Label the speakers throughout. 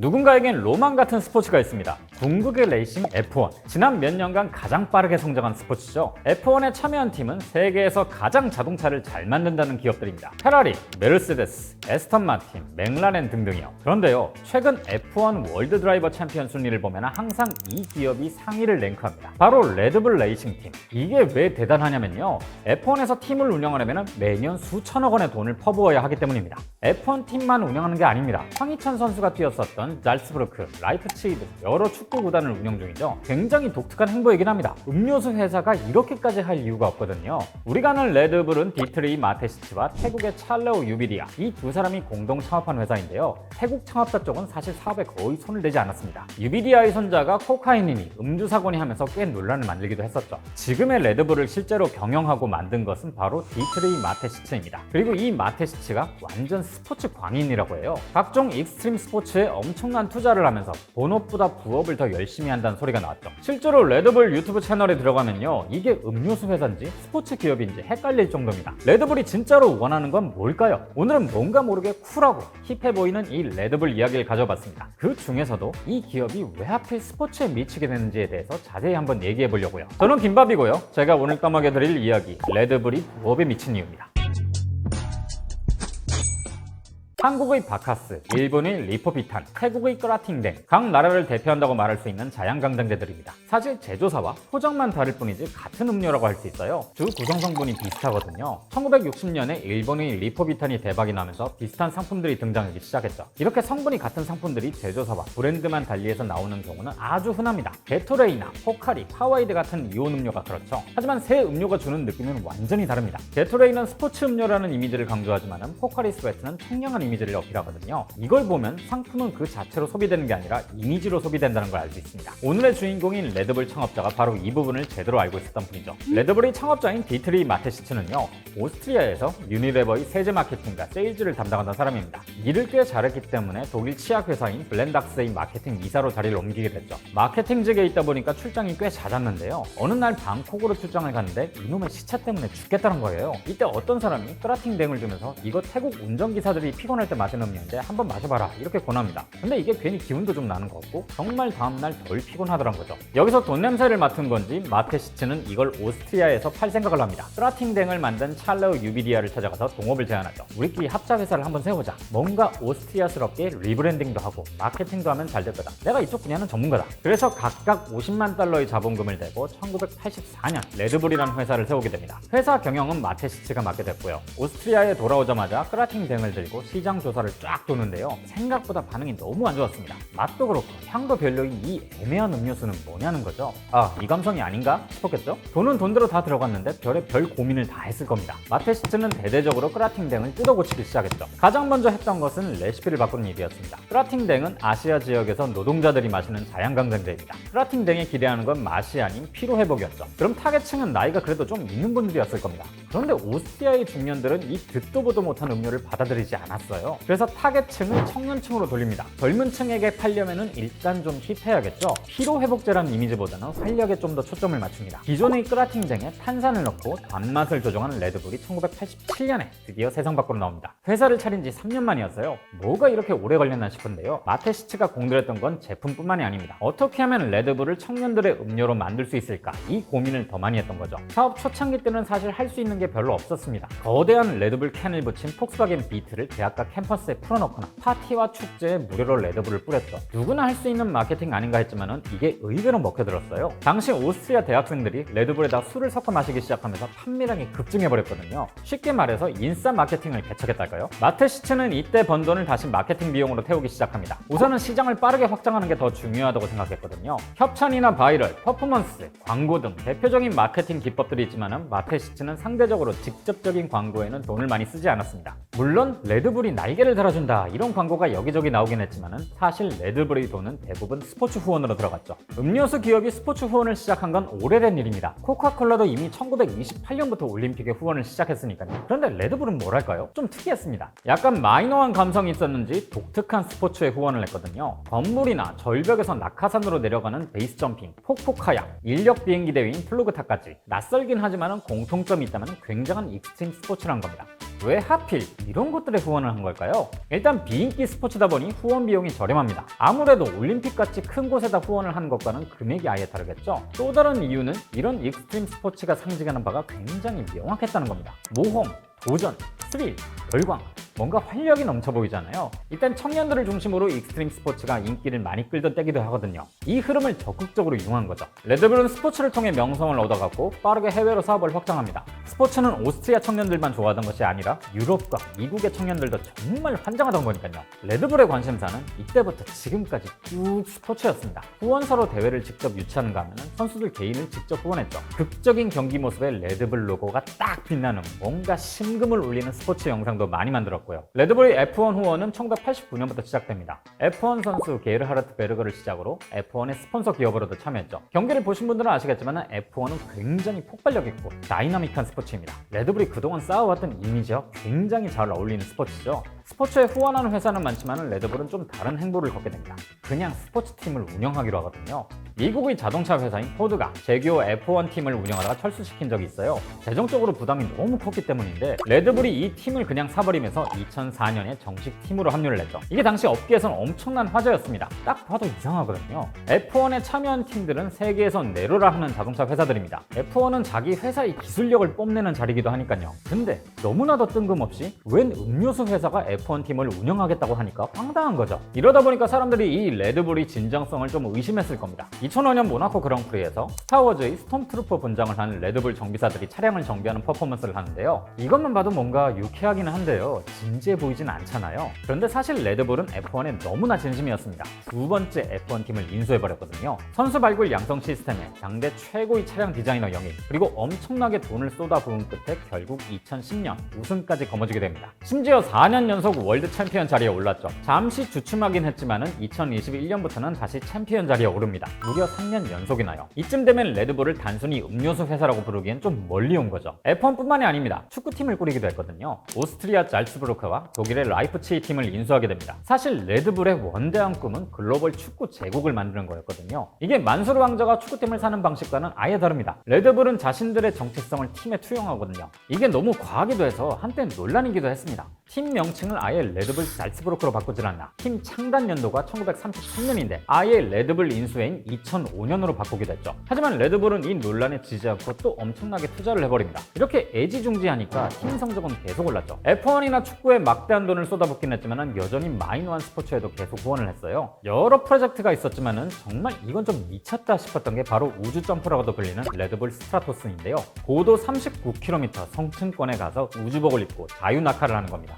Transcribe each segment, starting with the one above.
Speaker 1: 누군가에겐 로망 같은 스포츠가 있습니다. 궁극의 레이싱 F1. 지난 몇 년간 가장 빠르게 성장한 스포츠죠. F1에 참여한 팀은 세계에서 가장 자동차를 잘 만든다는 기업들입니다. 페라리, 메르세데스, 에스턴 마틴, 맥라렌 등등이요. 그런데요, 최근 F1 월드 드라이버 챔피언 순위를 보면 항상 이 기업이 상위를 랭크합니다. 바로 레드불 레이싱 팀. 이게 왜 대단하냐면요. F1에서 팀을 운영하려면 매년 수천억 원의 돈을 퍼부어야 하기 때문입니다. F1 팀만 운영하는 게 아닙니다. 황희찬 선수가 뛰었었던 잘츠부르크, 라이프치히드 여러 축구 구단을 운영 중이죠. 굉장히 독특한 행보이긴 합니다. 음료수 회사가 이렇게까지 할 이유가 없거든요. 우리가 아는 레드불은 디트리 마테시치와 태국의 찰레오 유비리아 이 두 사람이 공동 창업한 회사인데요. 태국 창업자 쪽은 사실 사업에 거의 손을 대지 않았습니다. 유비리아의 손자가 코카인이니 음주 사고니 하면서 꽤 논란을 만들기도 했었죠. 지금의 레드불을 실제로 경영하고 만든 것은 바로 디트리 마테시츠입니다. 그리고 이 마테시츠가 완전 스포츠 광인이라고 해요. 각종 익스트림 스포츠에 엄청 난 투자를 하면서 본업보다 부업을 더 열심히 한다는 소리가 나왔죠. 실제로 레드불 유튜브 채널에 들어가면요. 이게 음료수 회사인지 스포츠 기업인지 헷갈릴 정도입니다. 레드불이 진짜로 원하는 건 뭘까요? 오늘은 뭔가 모르게 쿨하고 힙해 보이는 이 레드불 이야기를 가져봤습니다. 그 중에서도 이 기업이 왜 하필 스포츠에 미치게 되는지에 대해서 자세히 한번 얘기해 보려고요. 저는 김밥이고요. 제가 오늘 떠먹여 드릴 이야기 레드불이 부업에 미친 이유입니다. 한국의 바카스, 일본의 리포비탄, 태국의 끄라팅댕 각 나라를 대표한다고 말할 수 있는 자양강장제들입니다. 사실 제조사와 포장만 다를 뿐이지 같은 음료라고 할 수 있어요. 주 구성 성분이 비슷하거든요. 1960년에 일본의 리포비탄이 대박이 나면서 비슷한 상품들이 등장하기 시작했죠. 이렇게 성분이 같은 상품들이 제조사와 브랜드만 달리해서 나오는 경우는 아주 흔합니다. 게토레이나 포카리, 파와이드 같은 이온 음료가 그렇죠. 하지만 새 음료가 주는 느낌은 완전히 다릅니다. 게토레이는 스포츠 음료라는 이미지를 강조하지만 포카리 스웨트는 청량한 이미지를 어필하거든요. 이걸 보면 상품은 그 자체로 소비되는 게 아니라 이미지로 소비된다는 걸 알 수 있습니다. 오늘의 주인공인 레드불 창업자가 바로 이 부분을 제대로 알고 있었던 분이죠. 레드불의 창업자인 디트리 마테시츠는요, 오스트리아에서 유니레버의 세제 마케팅과 세일즈를 담당하던 사람입니다. 일을 꽤 잘했기 때문에 독일 치약 회사인 블렌닥스의 마케팅 이사로 자리를 옮기게 됐죠. 마케팅직에 있다 보니까 출장이 꽤 잦았는데요. 어느 날 방콕으로 출장을 갔는데 이놈의 시차 때문에 죽겠다는 거예요. 이때 어떤 사람이 끄라팅 댕을 주면서 이거 태국 운전기사들이 피곤 할 때 마시는 음료인데 한번 마셔봐라 이렇게 권합니다. 근데 이게 괜히 기운도 좀 나는 것 같고 정말 다음날 덜 피곤하더란 거죠. 여기서 돈 냄새를 맡은 건지 마테시츠는 이걸 오스트리아에서 팔 생각을 합니다. 끄라팅댕을 만든 찰레오 유비디아를 찾아가서 동업을 제안하죠. 우리끼리 합작 회사를 한번 세우자. 뭔가 오스트리아스럽게 리브랜딩도 하고 마케팅도 하면 잘 될 거다. 내가 이쪽 분야는 전문가다. 그래서 각각 50만 달러의 자본금을 대고 1984년 레드불이라는 회사를 세우게 됩니다. 회사 경영은 마테시츠가 맡게 됐고요. 오스트리아에 돌아오자마자 끄라팅댕을 들고 시장 조사를 쫙 도는데요. 생각보다 반응이 너무 안 좋았습니다. 맛도 그렇고 향도 별로인 이 애매한 음료수는 뭐냐는 거죠. 아, 이 감성이 아닌가 싶었겠죠? 돈은 돈대로 다 들어갔는데 별의 별 고민을 다 했을 겁니다. 마테시츠는 대대적으로 끄라팅댕을 뜯어 고치기 시작했죠. 가장 먼저 했던 것은 레시피를 바꾸는 일이었습니다. 끄라팅댕은 아시아 지역에서 노동자들이 마시는 자양강장제입니다. 끄라팅댕이 기대하는 건 맛이 아닌 피로 회복이었죠. 그럼 타겟층은 나이가 그래도 좀 있는 분들이었을 겁니다. 그런데 오스트리아의 중년들은 이 듣도 보도 못한 음료를 받아들이지 않았어요. 그래서 타겟층을 청년층으로 돌립니다. 젊은 층에게 팔려면은 일단 좀 힙해야겠죠. 피로회복제라는 이미지보다는 활력에 좀 더 초점을 맞춥니다. 기존의 끄라팅쟁에 탄산을 넣고 단맛을 조정하는 레드불이 1987년에 드디어 세상 밖으로 나옵니다. 회사를 차린 지 3년 만이었어요. 뭐가 이렇게 오래 걸렸나 싶은데요. 마테시츠가 공들였던 건 제품뿐만이 아닙니다. 어떻게 하면 레드불을 청년들의 음료로 만들 수 있을까? 이 고민을 더 많이 했던 거죠. 사업 초창기 때는 사실 할 수 있는 게 별로 없었습니다. 거대한 레드불 캔을 붙인 폭스바겐 비트를 대학가 캠퍼스에 풀어놓거나 파티와 축제에 무료로 레드불을 뿌렸죠. 누구나 할 수 있는 마케팅 아닌가 했지만 은 이게 의외로 먹혀들었어요. 당시 오스트리아 대학생들이 레드불에다 술을 섞어 마시기 시작하면서 판매량이 급증해버렸거든요. 쉽게 말해서 인싸 마케팅을 개척했달까요? 마테시츠는 이때 번 돈을 다시 마케팅 비용으로 태우기 시작합니다. 우선은 시장을 빠르게 확장하는 게 더 중요하다고 생각했거든요. 협찬이나 바이럴, 퍼포먼스, 광고 등 대표적인 마케팅 기법들이 있지만은 마테시츠는 상대적으로 직접적인 광고에는 돈을 많이 쓰지 않았습니다. 물론 레드불이 날개를 달아준다 이런 광고가 여기저기 나오긴 했지만은 사실 레드불의 돈은 대부분 스포츠 후원으로 들어갔죠. 음료수 기업이 스포츠 후원을 시작한 건 오래된 일입니다. 코카콜라도 이미 1928년부터 올림픽에 후원을 시작했으니까요. 그런데 레드불은 뭐랄까요? 좀 특이했습니다. 약간 마이너한 감성이 있었는지 독특한 스포츠에 후원을 했거든요. 건물이나 절벽에서 낙하산으로 내려가는 베이스 점핑, 폭폭카약, 인력 비행기 대회인 플루그타까지 낯설긴 하지만 공통점이 있다면 굉장한 익스트림 스포츠란 겁니다. 왜 하필 이런 것들에 후원을 한 걸까요? 일단 비인기 스포츠다 보니 후원 비용이 저렴합니다. 아무래도 올림픽같이 큰 곳에다 후원을 하는 것과는 금액이 아예 다르겠죠. 또 다른 이유는 이런 익스트림 스포츠가 상징하는 바가 굉장히 명확했다는 겁니다. 모험, 도전, 스릴, 열광, 뭔가 활력이 넘쳐 보이잖아요. 일단 청년들을 중심으로 익스트림 스포츠가 인기를 많이 끌던 때기도 하거든요. 이 흐름을 적극적으로 이용한 거죠. 레드불은 스포츠를 통해 명성을 얻어갔고 빠르게 해외로 사업을 확장합니다. 스포츠는 오스트리아 청년들만 좋아하던 것이 아니라 유럽과 미국의 청년들도 정말 환장하던 거니까요. 레드불의 관심사는 이때부터 지금까지 쭉 스포츠였습니다. 후원사로 대회를 직접 유치하는가 하면 선수들 개인을 직접 후원했죠. 극적인 경기 모습에 레드불 로고가 딱 빛나는 뭔가 심금을 울리는 스포츠 영상도 많이 만들었고 요. 레드불의 F1 후원은 1989년부터 시작됩니다. F1 선수 게르하르트 베르거를 시작으로 F1의 스폰서 기업으로도 참여했죠. 경기를 보신 분들은 아시겠지만 F1은 굉장히 폭발력 있고 다이나믹한 스포츠입니다. 레드불이 그동안 쌓아왔던 이미지와 굉장히 잘 어울리는 스포츠죠. 스포츠에 후원하는 회사는 많지만 레드불은 좀 다른 행보를 걷게 됩니다. 그냥 스포츠 팀을 운영하기로 하거든요. 미국의 자동차 회사인 포드가 제규어 F1 팀을 운영하다가 철수시킨 적이 있어요. 재정적으로 부담이 너무 컸기 때문인데 레드불이 이 팀을 그냥 사버리면서 2004년에 정식 팀으로 합류를 했죠. 이게 당시 업계에선 엄청난 화제였습니다. 딱 봐도 이상하거든요. F1에 참여한 팀들은 세계에서 내로라 하는 자동차 회사들입니다. F1은 자기 회사의 기술력을 뽐내는 자리이기도 하니까요. 근데 너무나도 뜬금없이 웬 음료수 회사가 F1 팀을 운영하겠다고 하니까 황당한 거죠. 이러다 보니까 사람들이 이 레드불의 진정성을 좀 의심했을 겁니다. 2005년 모나코 그랑프리에서 스타워즈의 스톰트루퍼 분장을 하는 레드불 정비사들이 차량을 정비하는 퍼포먼스를 하는데요. 이것만 봐도 뭔가 유쾌하기는 한데요. 진지해 보이진 않잖아요. 그런데 사실 레드불은 F1에 너무나 진심이었습니다. 두 번째 F1 팀을 인수해버렸거든요. 선수 발굴 양성 시스템에 당대 최고의 차량 디자이너 영입, 그리고 엄청나게 돈을 쏟아부은 끝에 결국 2010년 우승까지 거머쥐게 됩니다. 심지어 4년 연속 월드 챔피언 자리에 올랐죠. 잠시 주춤하긴 했지만은 2021년부터는 다시 챔피언 자리에 오릅니다. 무려 3년 연속이나요. 이쯤 되면 레드불을 단순히 음료수 회사라고 부르기엔 좀 멀리 온 거죠. F1뿐만이 아닙니다. 축구팀을 꾸리기도 했거든요. 오스트리아 잘츠부르크와 독일의 라이프치히 팀을 인수하게 됩니다. 사실 레드불의 원대한 꿈은 글로벌 축구 제국을 만드는 거였거든요. 이게 만수르 왕자가 축구팀을 사는 방식과는 아예 다릅니다. 레드불은 자신들의 정체성을 팀에 투영하거든요. 이게 너무 과하기도 해서 한때 논란이기도 했습니다. 팀 명칭을 아예 레드불 잘츠부르크로 바꾸질 않나. 팀 창단 연도가 1933년인데 아예 레드불 인수해인 2005년으로 바꾸기도 했죠. 하지만 레드불은 이 논란에 지지 않고 또 엄청나게 투자를 해버립니다. 이렇게 애지중지하니까 팀 성적은 계속 올랐죠. F1이나 축구에 막대한 돈을 쏟아붓긴 했지만 여전히 마이너한 스포츠에도 계속 후원을 했어요. 여러 프로젝트가 있었지만은 정말 이건 좀 미쳤다 싶었던 게 바로 우주 점프라고도 불리는 레드불 스트라토스인데요. 고도 39km 성층권에 가서 우주복을 입고 자유 낙하를 하는 겁니다.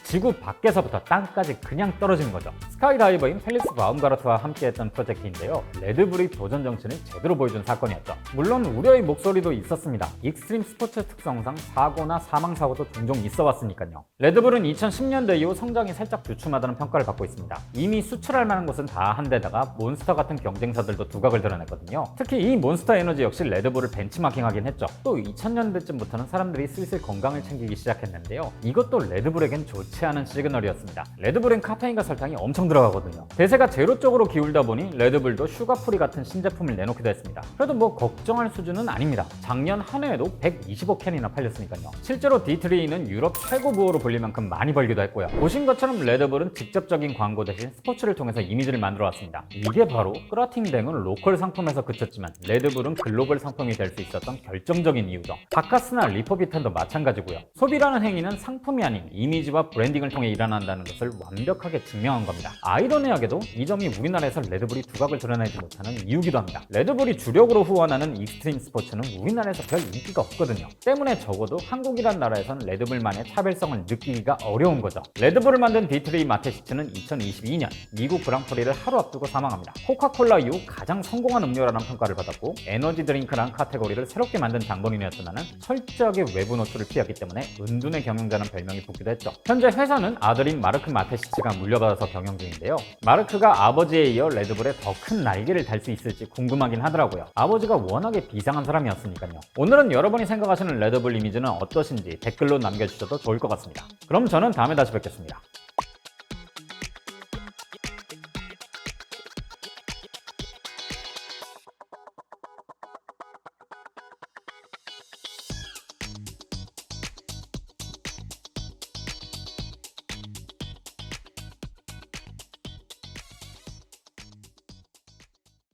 Speaker 1: 지구 밖에서부터 땅까지 그냥 떨어지는 거죠. 스카이다이버인 펠리스 바움가르트와 함께했던 프로젝트인데요. 레드불의 도전 정신을 제대로 보여준 사건이었죠. 물론 우려의 목소리도 있었습니다. 익스트림 스포츠 특성상 사고나 사망 사고도 종종 있어 왔으니까요. 레드불은 2010년대 이후 성장이 살짝 주춤하다는 평가를 받고 있습니다. 이미 수출할 만한 곳은 다 한 데다가 몬스터 같은 경쟁사들도 두각을 드러냈거든요. 특히 이 몬스터 에너지 역시 레드불을 벤치마킹하긴 했죠. 또 2000년대쯤부터는 사람들이 슬슬 건강을 챙기기 시작했는데요. 이것도 레드불에겐 좋지 않은 시그널이었습니다. 레드불엔 카페인과 설탕이 엄청 들어가거든요. 대세가 제로 쪽으로 기울다 보니 레드불도 슈가프리 같은 신제품을 내놓기도 했습니다. 그래도 뭐 걱정할 수준은 아닙니다. 작년 한 해에도 125캔이나 팔렸으니까요. 실제로 D3는 유럽 최고 부호로 불릴 만큼 많이 벌기도 했고요. 보신 것처럼 레드불은 직접적인 광고 대신 스포츠를 통해서 이미지를 만들어 왔습니다. 이게 바로 크라팅댕은 로컬 상품에서 그쳤지만 레드불은 글로벌 상품이 될 수 있었던 결정적인 이유죠. 바카스나 리퍼비탄도 마찬가지고요. 소비라는 행위는 상품이 아닌 이미지와 브랜 딩을 통해 일어난다는 것을 완벽하게 증명한 겁니다. 아이러니하게도 이 점이 우리나라에서 레드불이 두각을 드러내지 못하는 이유기도 합니다. 레드불이 주력으로 후원하는 익스트림 스포츠는 우리나라에서 별 인기가 없거든요. 때문에 적어도 한국이란 나라에선 레드불만의 차별성을 느끼기가 어려운 거죠. 레드불을 만든 디트레이 마테시츠는 2022년 미국 그랑프리를 하루 앞두고 사망합니다. 코카콜라 이후 가장 성공한 음료라는 평가를 받았고 에너지 드링크란 카테고리를 새롭게 만든 장본인이었지만 철저하게 외부 노출을 피했기 때문에 은둔의 경영자는 별명이 붙기도 했죠. 현재 회사는 아들인 마르크 마테시츠가 물려받아서 경영 중인데요. 마르크가 아버지에 이어 레드불에 더 큰 날개를 달 수 있을지 궁금하긴 하더라고요. 아버지가 워낙에 비상한 사람이었으니까요. 오늘은 여러분이 생각하시는 레드불 이미지는 어떠신지 댓글로 남겨주셔도 좋을 것 같습니다. 그럼 저는 다음에 다시 뵙겠습니다.